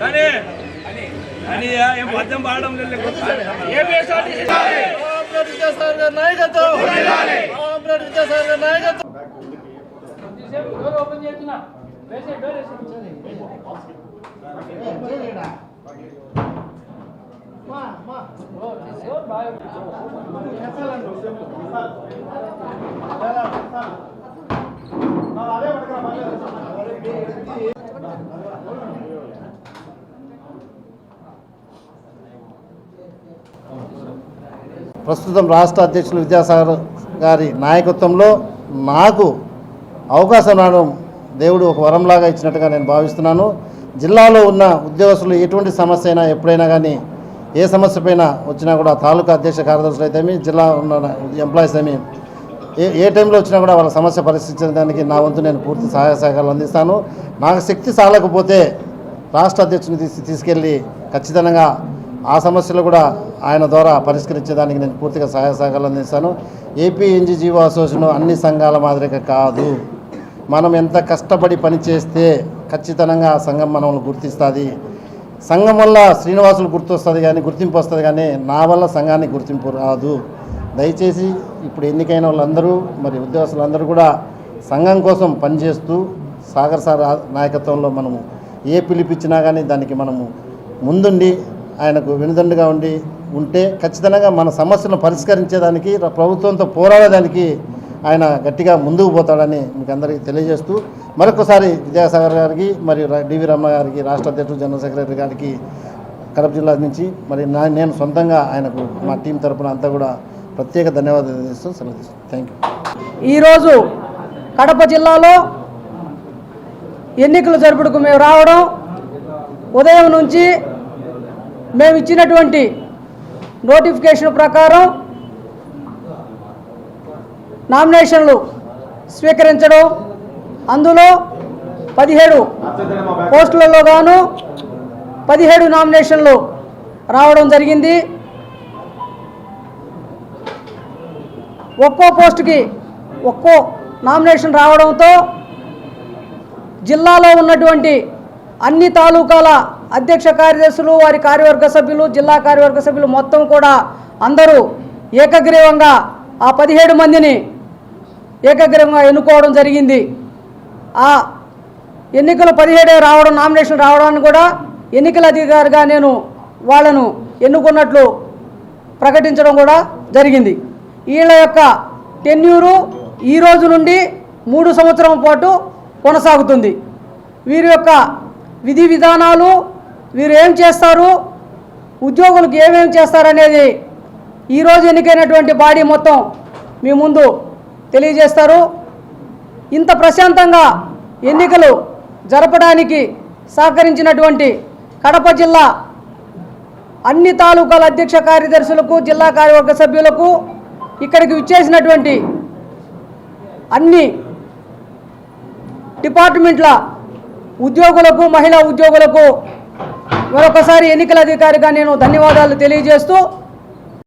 కానీ ఏం పద్యం పాడడం లేదు. ఏపీఎస్ఆర్టీసీ ఆంధ్రప్రదేశ్ విద్యాసాగర్ గారి నాయకత్వం ఆంధ్రప్రదేశ్ విద్యాసాగర్ గారి నాయకత్వం ఓపెన్ ప్రస్తుతం రాష్ట్ర అధ్యక్షులు విద్యాసాగర్ గారి నాయకత్వంలో నాకు అవకాశం రావడం దేవుడు ఒక వరంలాగా ఇచ్చినట్టుగా నేను భావిస్తున్నాను. జిల్లాలో ఉన్న ఉద్యోగస్తులు ఎటువంటి సమస్య అయినా ఎప్పుడైనా కానీ ఏ సమస్య పైన వచ్చినా కూడా తాలూకా అధ్యక్ష కార్యదర్శులు అయితేమి జిల్లా ఉన్న ఎంప్లాయీస్ ఏమి ఏ ఏ టైంలో వచ్చినా కూడా వాళ్ళ సమస్య పరిష్కరించడానికి నా వంతు నేను పూర్తి సహాయ సహకారాలు అందిస్తాను. నాకు శక్తి సాలకపోతే రాష్ట్ర అధ్యక్షుని తీసుకెళ్ళి ఖచ్చితంగా ఆ సమస్యలు కూడా ఆయన ద్వారా పరిష్కరించేదానికి నేను పూర్తిగా సహాయ సహకారాలు అందిస్తాను. ఏపీ ఎన్జీజీఓ అసోసియేషన్ అన్ని సంఘాల మాదిరిగా కాదు. మనం ఎంత కష్టపడి పని చేస్తే ఖచ్చితంగా ఆ సంఘం మనల్ని గుర్తిస్తుంది. సంఘం వల్ల శ్రీనివాసులు గుర్తొస్తుంది కానీ గుర్తింపు వస్తుంది కానీ నా వల్ల సంఘానికి గుర్తింపు రాదు. దయచేసి ఇప్పుడు ఎన్నికైన వాళ్ళందరూ మరి ఉద్యోగస్తులందరూ కూడా సంఘం కోసం పనిచేస్తూ సాగర్ సార్ నాయకత్వంలో మనము ఏ పిలిపించినా కానీ దానికి మనము ముందుండి ఆయనకు వెనుదండుగా ఉండి ఉంటే ఖచ్చితంగా మన సమస్యలను పరిష్కరించేదానికి ప్రభుత్వంతో పోరాడేదానికి ఆయన గట్టిగా ముందుకు పోతాడని మీకు అందరికీ తెలియజేస్తూ మరొకసారి విద్యాసాగర్ గారికి మరియు డివి రమణ గారికి రాష్ట్ర అధ్యక్షుడు జనరల్ సెక్రటరీ గారికి కడప జిల్లా నుంచి మరి నా నేను సొంతంగా ఆయనకు మా టీం తరపున అంతా కూడా ప్రత్యేక ధన్యవాదాలు తెలియజేస్తూ సెలవు థ్యాంక్ యూ ఈరోజు కడప జిల్లాలో ఎన్నికలు జరుపుటకు మేము రావడం ఉదయం నుంచి మేము ఇచ్చినటువంటి నోటిఫికేషన్ ప్రకారం నామినేషన్లు స్వీకరించడం అందులో పదిహేడు పోస్టులలో గాను పదిహేడు నామినేషన్లు రావడం జరిగింది. ఒక్కో పోస్టుకి ఒక్కో నామినేషన్ రావడంతో జిల్లాలో ఉన్నటువంటి అన్ని తాలూకాల అధ్యక్ష కార్యదర్శులు వారి కార్యవర్గ సభ్యులు జిల్లా కార్యవర్గ సభ్యులు మొత్తం కూడా అందరూ ఏకగ్రీవంగా ఆ పదిహేడు మందిని ఏకగ్రీవంగా ఎన్నుకోవడం జరిగింది. ఆ ఎన్నికలు పదిహేడే రావడం నామినేషన్ రావడానికి కూడా ఎన్నికల అధికారిగా నేను వాళ్ళను ఎన్నుకున్నట్లు ప్రకటించడం కూడా జరిగింది. వీళ్ళ యొక్క టెన్యూరు ఈ రోజు నుండి మూడు సంవత్సరం పాటు కొనసాగుతుంది. వీరి యొక్క విధి విధానాలు వీరు ఏం చేస్తారు? ఉద్యోగులకు ఏమేమి చేస్తారనేది ఈరోజు ఎన్నికైనటువంటి బాడీ మొత్తం మీ ముందు తెలియజేస్తారు. ఇంత ప్రశాంతంగా ఎన్నికలు జరపడానికి సహకరించినటువంటి కడప జిల్లా అన్ని తాలూకాల అధ్యక్ష కార్యదర్శులకు జిల్లా కార్యవర్గ సభ్యులకు ఇక్కడికి విచ్చేసినటువంటి అన్ని డిపార్ట్మెంట్ల ఉద్యోగులకు మహిళా ఉద్యోగులకు మరొకసారి ఎన్నికల అధికారిగా నేను ధన్యవాదాలు తెలియజేస్తూ